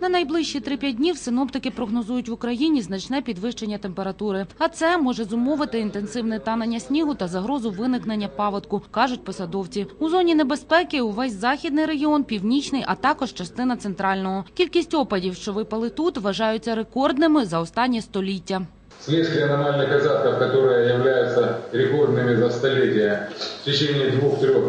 На найближчі 3-5 днів синоптики прогнозують в Україні значне підвищення температури. А це може зумовити інтенсивне танення снігу та загрозу виникнення паводку, кажуть посадовці. У зоні небезпеки увесь західний регіон, північний, а також частина центрального. Кількість опадів, що випали тут, вважаються рекордними за останнє століття. Вследствие аномальных осадков, которые являются рекордными за столетия, в течение двух-трех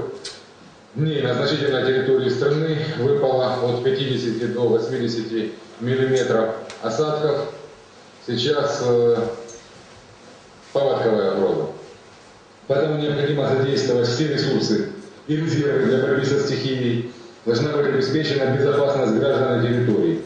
дней на значительной территории страны выпало от 50 до 80 миллиметров осадков. Сейчас э, паводковая угроза. Поэтому необходимо задействовать все ресурсы и резервы для борьбы со стихией. Должна быть обеспечена безопасность граждан и территорий.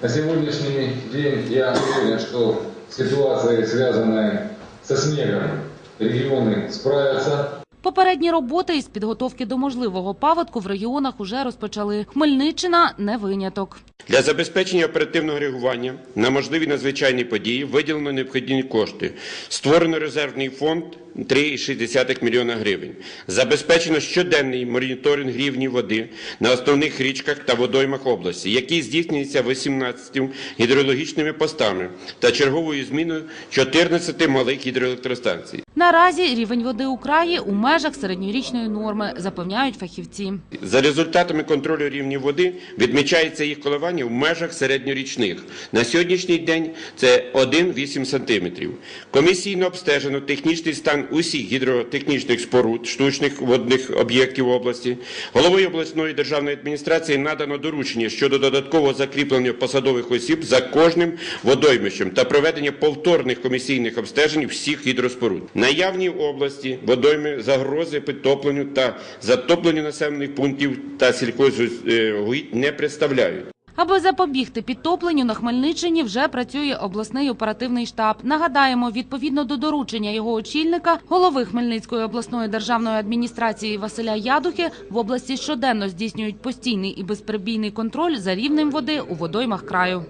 На сегодняшний день я уверен, что ситуации, связанные со снегом, регионы справятся. Попередні роботи із підготовки до можливого паводку в регіонах уже розпочали. Хмельниччина не виняток. Для забезпечення оперативного реагування на можливі надзвичайні події виділено необхідні кошти. Створено резервний фонд 3,6 мільйона гривень. Забезпечено щоденний моніторинг рівні води на основних річках та водоймах області, який здійснюється 18 гідрологічними постами та черговою зміною 14 малих гідроелектростанцій. Наразі рівень води у краї у межах середньорічної норми, запевняють фахівці. За результатами контролю рівня води відмічається їх коливання в межах середньорічних. На сьогоднішній день це 1,8 см. Комісійно обстежено технічний стан усіх гідротехнічних споруд, штучних водних об'єктів області. Головою обласної державної адміністрації надано доручення щодо додаткового закріплення посадових осіб за кожним водоймищем та проведення повторних комісійних обстежень всіх гідроспоруд. Наявні в області водойми загрози підтопленню та затопленню населених пунктів та сільхозугідь не представляють. Аби запобігти підтопленню на Хмельниччині вже працює обласний оперативний штаб. Нагадаємо, відповідно до доручення його очільника, голови Хмельницької обласної державної адміністрації Василя Ядухи, в області щоденно здійснюють постійний і безперебійний контроль за рівнем води у водоймах краю.